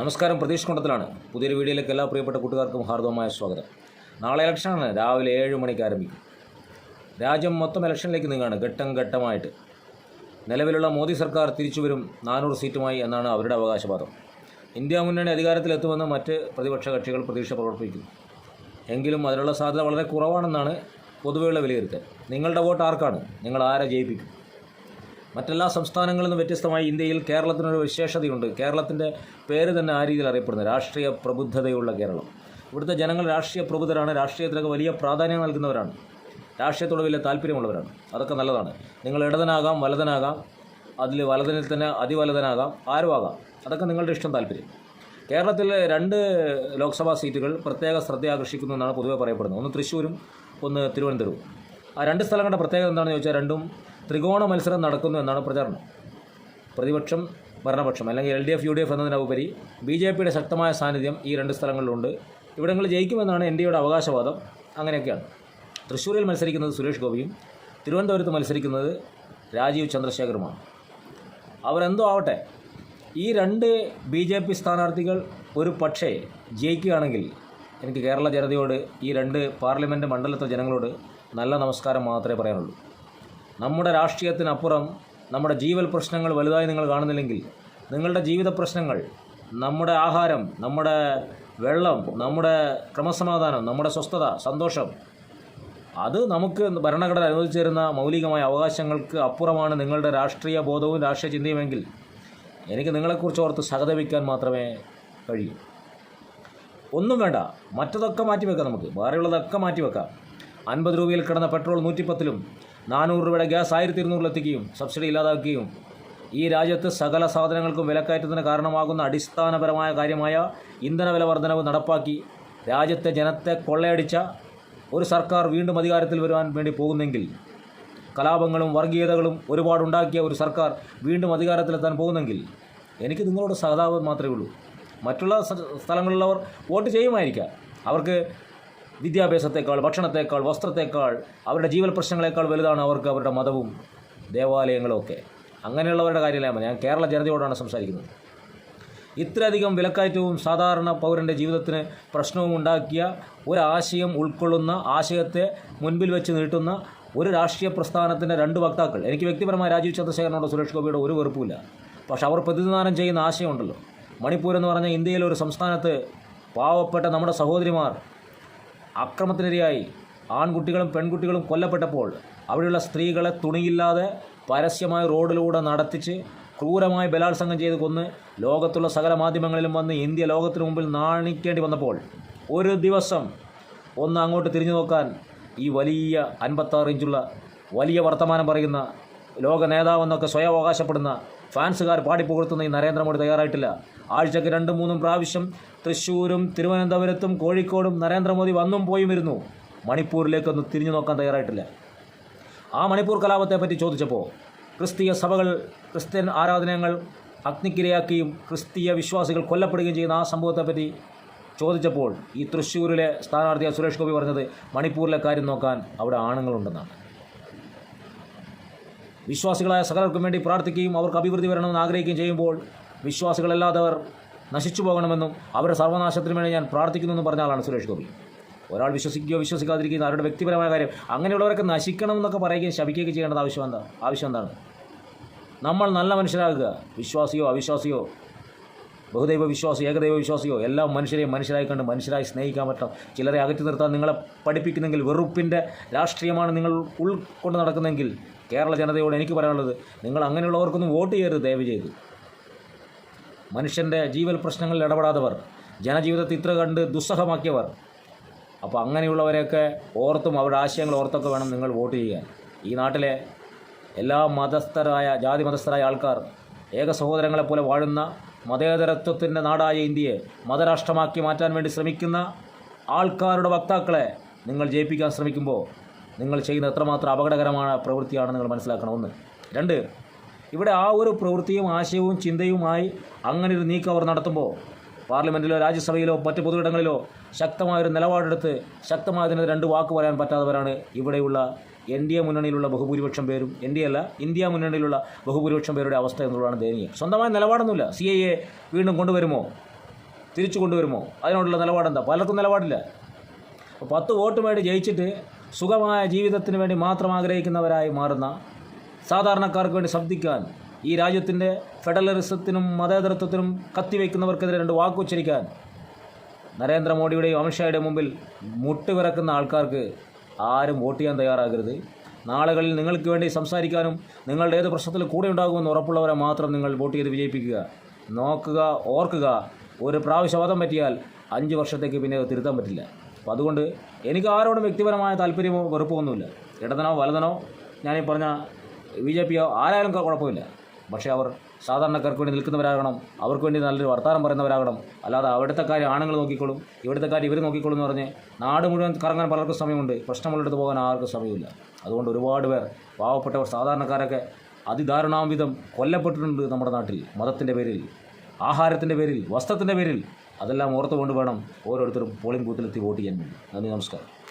നമസ്കാരം പ്രതീഷ് കൊണ്ടത്തിലാണ്. പുതിയൊരു വീഡിയോയിലേക്ക് എല്ലാ പ്രിയപ്പെട്ട കൂട്ടുകാർക്കും ഹാർദവമായ സ്വാഗതം. നാളെ ഇലക്ഷനാണ്. രാവിലെ ഏഴ് മണിക്ക് ആരംഭിക്കും. രാജ്യം മൊത്തം ഇലക്ഷനിലേക്ക് നീങ്ങാണ്. ഘട്ടം ഘട്ടമായിട്ട്. നിലവിലുള്ള മോദി സർക്കാർ തിരിച്ചുവരും നാനൂറ് സീറ്റുമായി എന്നാണ് അവരുടെ അവകാശവാദം. ഇന്ത്യ മുന്നണി അധികാരത്തിലെത്തുമെന്ന് മറ്റ് പ്രതിപക്ഷ കക്ഷികൾ പ്രതീക്ഷ പ്രവർത്തിക്കും എങ്കിലും അതിനുള്ള സാധ്യത വളരെ കുറവാണെന്നാണ് പൊതുവെയുള്ള വിലയിരുത്തൽ. നിങ്ങളുടെ വോട്ട് ആർക്കാണ്? നിങ്ങൾ ആരെ ജയിപ്പിക്കും? മറ്റെല്ലാ സംസ്ഥാനങ്ങളിൽ നിന്നും വ്യത്യസ്തമായി ഇന്ത്യയിൽ കേരളത്തിനൊരു വിശേഷതയുണ്ട്. കേരളത്തിന്റെ പേര് തന്നെ ആ രീതിയിൽ അറിയപ്പെടുന്നത്. രാഷ്ട്രീയ പ്രബുദ്ധതയുള്ള കേരളം. ഇവിടുത്തെ ജനങ്ങൾ രാഷ്ട്രീയ പ്രബുദ്ധരാണ്. രാഷ്ട്രീയത്തിലൊക്കെ വലിയ പ്രാധാന്യം നൽകുന്നവരാണ്. രാഷ്ട്രീയത്തോട് വലിയ താല്പര്യമുള്ളവരാണ്. അതൊക്കെ നല്ലതാണ്. നിങ്ങൾ ഇടതനാകാം വലതനാകാം. അതിൽ വലതനിൽ തന്നെ അതിവലതനാകാം. ആരും ആകാം അതൊക്കെ നിങ്ങളുടെ ഇഷ്ടം താല്പര്യം. കേരളത്തിൽ രണ്ട് ലോക്സഭാ സീറ്റുകൾ പ്രത്യേക ശ്രദ്ധ ആകർഷിക്കുന്നു എന്നാണ് പൊതുവെ പറയപ്പെടുന്നത്. ഒന്ന് തൃശ്ശൂരും ഒന്ന് തിരുവനന്തപുരവും. ആ രണ്ട് സ്ഥലങ്ങളുടെ പ്രത്യേകത എന്താണെന്ന് ചോദിച്ചാൽ രണ്ടും ത്രികോണ മത്സരം നടക്കുന്നു എന്നാണ് പ്രചാരണം. പ്രതിപക്ഷം ഭരണപക്ഷം അല്ലെങ്കിൽ L D F U D F എന്നതിനുപരി B J പിയുടെ ശക്തമായ സാന്നിധ്യം ഈ രണ്ട് സ്ഥലങ്ങളിലുണ്ട്. ഇവിടങ്ങളിൽ ജയിക്കുമെന്നാണ് എൻ ഡി എയുടെ അവകാശവാദം. അങ്ങനെയൊക്കെയാണ്. തൃശ്ശൂരിൽ മത്സരിക്കുന്നത് സുരേഷ് ഗോപിയും തിരുവനന്തപുരത്ത് മത്സരിക്കുന്നത് രാജീവ് ചന്ദ്രശേഖറുമാണ് അവരെന്തോ ആവട്ടെ ഈ രണ്ട് ബി ജെ പി സ്ഥാനാർത്ഥികൾ ഒരു പക്ഷേ ജയിക്കുകയാണെങ്കിൽ എനിക്ക് കേരള ജനതയോട് ഈ രണ്ട് പാർലമെന്റ് മണ്ഡലത്തെ ജനങ്ങളോട് നല്ല നമസ്കാരം മാത്രമേ പറയാനുള്ളൂ. നമ്മുടെ രാഷ്ട്രീയത്തിനപ്പുറം നമ്മുടെ ജീവൽ പ്രശ്നങ്ങൾ വലുതായി നിങ്ങൾ കാണുന്നില്ലെങ്കിൽ നിങ്ങളുടെ ജീവിത പ്രശ്നങ്ങൾ നമ്മുടെ ആഹാരം നമ്മുടെ വെള്ളം നമ്മുടെ ക്രമസമാധാനം നമ്മുടെ സ്വസ്ഥത സന്തോഷം അത് നമുക്ക് ഭരണഘടന അനുവദിച്ചു തരുന്ന മൗലികമായ അവകാശങ്ങൾക്ക് അപ്പുറമാണ് നിങ്ങളുടെ രാഷ്ട്രീയ ബോധവും രാഷ്ട്രീയ ചിന്തയുമെങ്കിൽ എനിക്ക് നിങ്ങളെക്കുറിച്ച് ഓർത്ത് സഹതപിക്കാൻ മാത്രമേ കഴിയൂ. ഒന്നും വേണ്ട മറ്റതൊക്കെ മാറ്റിവെക്കാം നമുക്ക്. വേറെയുള്ളതൊക്കെ മാറ്റിവെക്കാം. അൻപത് രൂപയിൽ കിടന്ന പെട്രോൾ നൂറ്റിപ്പത്തിലും നാനൂറ് രൂപയുടെ ഗ്യാസ് ആയിരത്തി ഇരുന്നൂറിലെത്തിക്കുകയും സബ്സിഡി ഇല്ലാതാക്കുകയും. ഈ രാജ്യത്ത് സകല സാധനങ്ങൾക്കും വിലക്കയറ്റത്തിന് കാരണമാകുന്ന അടിസ്ഥാനപരമായ കാര്യമായ ഇന്ധന വില വർധനവ് നടപ്പാക്കി രാജ്യത്തെ ജനത്തെ കൊള്ളയടിച്ച ഒരു സർക്കാർ വീണ്ടും അധികാരത്തിൽ വരുവാൻ വേണ്ടി പോകുന്നെങ്കിൽ കലാപങ്ങളും വർഗീയതകളും ഒരുപാടുണ്ടാക്കിയ ഒരു സർക്കാർ വീണ്ടും അധികാരത്തിലെത്താൻ പോകുന്നെങ്കിൽ എനിക്ക് നിങ്ങളോട് സഹതാപം മാത്രമേ ഉള്ളൂ. മറ്റുള്ള സ്ഥ- സ്ഥലങ്ങളിലുള്ളവർ വോട്ട് ചെയ്യുമായിരിക്കാം. അവർക്ക് വിദ്യാഭ്യാസത്തേക്കാൾ ഭക്ഷണത്തേക്കാൾ വസ്ത്രത്തേക്കാൾ അവരുടെ ജീവൽ പ്രശ്നങ്ങളെക്കാൾ വലുതാണ് അവർക്ക് അവരുടെ മതവും ദേവാലയങ്ങളും ഒക്കെ അങ്ങനെയുള്ളവരുടെ കാര്യമല്ല ഞാൻ കേരള ജനതയോടാണ് സംസാരിക്കുന്നത്. ഇത്രയധികം വിലക്കയറ്റവും സാധാരണ പൗരന്റെ ജീവിതത്തിന് പ്രശ്നവും ഉണ്ടാക്കിയ ഒരാശയം ഉൾക്കൊള്ളുന്ന ആശയത്തെ മുൻപിൽ വെച്ച് നീട്ടുന്ന ഒരു രാഷ്ട്രീയ പ്രസ്ഥാനത്തിന്റെ രണ്ട് വക്താക്കൾ. എനിക്ക് വ്യക്തിപരമായ രാജീവ് ചന്ദ്രശേഖരനോട് സുരേഷ് ഗോപിയുടെ ഒരു വെറുപ്പില്ല പക്ഷെ അവർ പ്രതിനിധാനം ചെയ്യുന്ന ആശയമുണ്ടല്ലോ. മണിപ്പൂർ എന്ന് പറഞ്ഞ ഇന്ത്യയിലെ ഒരു സംസ്ഥാനത്ത് പാവപ്പെട്ട നമ്മുടെ സഹോദരിമാർ അക്രമത്തിനിരയായി ആൺകുട്ടികളും പെൺകുട്ടികളും കൊല്ലപ്പെട്ടപ്പോൾ അവിടെയുള്ള സ്ത്രീകളെ തുണിയില്ലാതെ പരസ്യമായ റോഡിലൂടെ നടത്തിച്ച് ക്രൂരമായി ബലാത്സംഗം ചെയ്ത് കൊന്ന് ലോകത്തുള്ള സകല മാധ്യമങ്ങളിലും വന്ന് ഇന്ത്യ ലോകത്തിനു മുമ്പിൽ നാണിക്കേണ്ടി വന്നപ്പോൾ ഒരു ദിവസം ഒന്ന് അങ്ങോട്ട് തിരിഞ്ഞു നോക്കാൻ ഈ വലിയ അൻപത്താറ് ഇഞ്ചുള്ള വലിയ വർത്തമാനം പറയുന്ന ലോക നേതാവെന്നൊക്കെ സ്വയം അവകാശപ്പെടുന്ന ഫാൻസുകാർ പാടിപ്പുകഴ്ത്തുന്ന ഈ നരേന്ദ്രമോദി തയ്യാറായിട്ടില്ല. ആഴ്ചക്ക് രണ്ടും മൂന്നും പ്രാവശ്യം തൃശ്ശൂരും തിരുവനന്തപുരത്തും കോഴിക്കോടും നരേന്ദ്രമോദി വന്നും പോയും ഇരുന്നു മണിപ്പൂരിലേക്കൊന്നും തിരിഞ്ഞു നോക്കാൻ തയ്യാറായിട്ടില്ല. ആ മണിപ്പൂർ കലാപത്തെ പറ്റി ചോദിച്ചപ്പോൾ ക്രിസ്തീയ സഭകൾ ക്രിസ്ത്യൻ ആരാധനകൾ അഗ്നിക്കിരയാക്കുകയും ക്രിസ്തീയ വിശ്വാസികൾ കൊല്ലപ്പെടുകയും ചെയ്യുന്ന ആ സംഭവത്തെപ്പറ്റി ചോദിച്ചപ്പോൾ ഈ തൃശ്ശൂരിലെ സ്ഥാനാർത്ഥിയായ സുരേഷ് ഗോപി പറഞ്ഞത് മണിപ്പൂരിലെ കാര്യം നോക്കാൻ അവിടെ ആണുങ്ങളുണ്ടെന്നാണ്. വിശ്വാസികളായ സകലർക്കും വേണ്ടി പ്രാർത്ഥിക്കുകയും അവർക്ക് അഭിവൃദ്ധി വരണമെന്ന് ആഗ്രഹിക്കുകയും ചെയ്യുമ്പോൾ വിശ്വാസികളല്ലാത്തവർ നശിച്ചു പോകണമെന്നും അവരുടെ സർവനാശത്തിന് വേണ്ടി ഞാൻ പ്രാർത്ഥിക്കുന്നു എന്ന് പറഞ്ഞ ആളാണ് സുരേഷ് ഗോപി. ഒരാൾ വിശ്വസിക്കുകയോ വിശ്വസിക്കാതിരിക്കുന്ന അവരുടെ വ്യക്തിപരമായ കാര്യം അങ്ങനെയുള്ളവരൊക്കെ നശിക്കണം എന്നൊക്കെ പറയുകയും ശപിക്കുകയൊക്കെ ചെയ്യേണ്ടത് ആവശ്യം എന്താ? ആവശ്യം എന്താണ്? നമ്മൾ നല്ല മനുഷ്യരാകുക. വിശ്വാസിയോ അവിശ്വാസിയോ ബഹുദൈവ വിശ്വാസിയോ ഏകദൈവ വിശ്വാസിയോ എല്ലാ മനുഷ്യരെയും മനുഷ്യരായി കണ്ട് മനുഷ്യരായി സ്നേഹിക്കാൻ പറ്റണം. ചിലരെ അകറ്റി നിർത്താൻ നിങ്ങളെ പഠിപ്പിക്കുന്നെങ്കിൽ വെറുപ്പിന്റെ രാഷ്ട്രീയമാണ് നിങ്ങൾ ഉൾക്കൊണ്ട് നടക്കുന്നെങ്കിൽ കേരള ജനതയോട് എനിക്ക് പറയാനുള്ളത് നിങ്ങൾ അങ്ങനെയുള്ളവർക്കൊന്നും വോട്ട് ചെയ്യരുത് ദയവ് ചെയ്ത്. മനുഷ്യന്റെ ജീവൽ പ്രശ്നങ്ങളിൽ ഇടപെടാത്തവർ ജനജീവിതത്തെ ഇത്ര കണ്ട് ദുസ്സഹമാക്കിയവർ അപ്പോൾ അങ്ങനെയുള്ളവരെയൊക്കെ ഓർത്തും അവരുടെ ആശയങ്ങൾ ഓർത്തൊക്കെ വേണം നിങ്ങൾ വോട്ട് ചെയ്യാൻ ഈ നാട്ടിലെ എല്ലാ മതസ്ഥരായ ജാതി മതസ്ഥരായ ആൾക്കാർ ഏക സഹോദരങ്ങളെപ്പോലെ വാഴുന്ന മതേതരത്വത്തിന്റെ നാടായ ഇന്ത്യയെ മതരാഷ്ട്രമാക്കി മാറ്റാൻ വേണ്ടി ശ്രമിക്കുന്ന ആൾക്കാരുടെ വക്താക്കളെ നിങ്ങൾ ജയിപ്പിക്കാൻ ശ്രമിക്കുമ്പോൾ നിങ്ങൾ ചെയ്യുന്ന എത്രമാത്രം അപകടകരമായ പ്രവൃത്തിയാണ് നിങ്ങൾ മനസ്സിലാക്കണം. ഒന്ന്. രണ്ട് ഇവിടെ ആ ഒരു പ്രവൃത്തിയും ആശയവും ചിന്തയുമായി അങ്ങനെ ഒരു നീക്കം അവർ നടത്തുമ്പോൾ പാർലമെന്റിലോ രാജ്യസഭയിലോ മറ്റ് പൊതുവിടങ്ങളിലോ ശക്തമായൊരു നിലപാടെടുത്ത് ശക്തമായതിന് രണ്ട് വാക്ക് പറയാൻ പറ്റാത്തവരാണ് ഇവിടെയുള്ള എൻ ഡി എ മുന്നണിയിലുള്ള ബഹുഭൂരിപക്ഷം പേരും. എൻ ഡി എ അല്ല ഇന്ത്യ മുന്നണിയിലുള്ള ബഹുഭൂരിപക്ഷം പേരുടെ അവസ്ഥ എന്നുള്ളതാണ് ദയനീയം. സ്വന്തമായ നിലപാടൊന്നുമില്ല. സി ഐ എ വീണ്ടും കൊണ്ടുവരുമോ? തിരിച്ചു കൊണ്ടുവരുമോ? അതിനോടുള്ള നിലപാടെന്താ? പലർക്കും നിലപാടില്ല. പത്ത് വോട്ട് മേടി ജയിച്ചിട്ട് സുഖമായ ജീവിതത്തിന് വേണ്ടി മാത്രം ആഗ്രഹിക്കുന്നവരായി മാറുന്ന സാധാരണക്കാർക്ക് വേണ്ടി ശബ്ദിക്കാൻ ഈ രാജ്യത്തിന്റെ ഫെഡറലിസത്തിനും മതേതരത്വത്തിനും കത്തിവെക്കുന്നവർക്കെതിരെ രണ്ട് വാക്കുച്ചരിക്കാൻ നരേന്ദ്രമോദിയുടെയും അമിത്ഷായുടെയും മുമ്പിൽ മുട്ടുവിറക്കുന്ന ആൾക്കാർക്ക് ആരും വോട്ട് ചെയ്യാൻ തയ്യാറാകരുത്. നാളുകളിൽ നിങ്ങൾക്ക് വേണ്ടി സംസാരിക്കാനും നിങ്ങളുടെ ഏത് പ്രശ്നത്തിൽ കൂടെ ഉണ്ടാകുമെന്ന് ഉറപ്പുള്ളവരെ മാത്രം നിങ്ങൾ വോട്ട് ചെയ്ത് വിജയിപ്പിക്കുക. നോക്കുക ഓർക്കുക. ഒരു പ്രാവശ്യം അബദ്ധം പറ്റിയാൽ അഞ്ച് വർഷത്തേക്ക് പിന്നെ തിരുത്താൻ പറ്റില്ല. അപ്പോൾ അതുകൊണ്ട് എനിക്ക് ആരോടും വ്യക്തിപരമായ താല്പര്യമോ വെറുപ്പമൊന്നുമില്ല ഇടതനോ വലതനോ ഞാനീ പറഞ്ഞ ബി ജെ പിയോ ആരായാലും കുഴപ്പമില്ല. പക്ഷേ അവർ സാധാരണക്കാർക്ക് വേണ്ടി നിൽക്കുന്നവരാകണം അവർക്ക് വേണ്ടി നല്ലൊരു വർത്താനം പറയുന്നവരാകണം. അല്ലാതെ അവിടുത്തെ കാര്യം ആണുങ്ങൾ നോക്കിക്കോളും ഇവിടുത്തെ കാര്യം ഇവർ നോക്കിക്കോളും എന്ന് പറഞ്ഞ് നാട് മുഴുവൻ കറങ്ങാൻ പലർക്കും സമയമുണ്ട്. പ്രശ്നമുള്ളിടത്ത് പോകാൻ ആർക്കും സമയമില്ല. അതുകൊണ്ട് ഒരുപാട് പേർ പാവപ്പെട്ടവർ സാധാരണക്കാരൊക്കെ അതിദാരുണാംവിധം കൊല്ലപ്പെട്ടിട്ടുണ്ട് നമ്മുടെ നാട്ടിൽ. മതത്തിന്റെ പേരിൽ ആഹാരത്തിന്റെ പേരിൽ വസ്ത്രത്തിന്റെ പേരിൽ. അതെല്ലാം ഓർത്തുകൊണ്ട് വേണം ഓരോരുത്തരും പോളിംഗ് ബൂത്തിലെത്തി വോട്ട് ചെയ്യാൻ വേണ്ടി. നന്ദി നമസ്കാരം.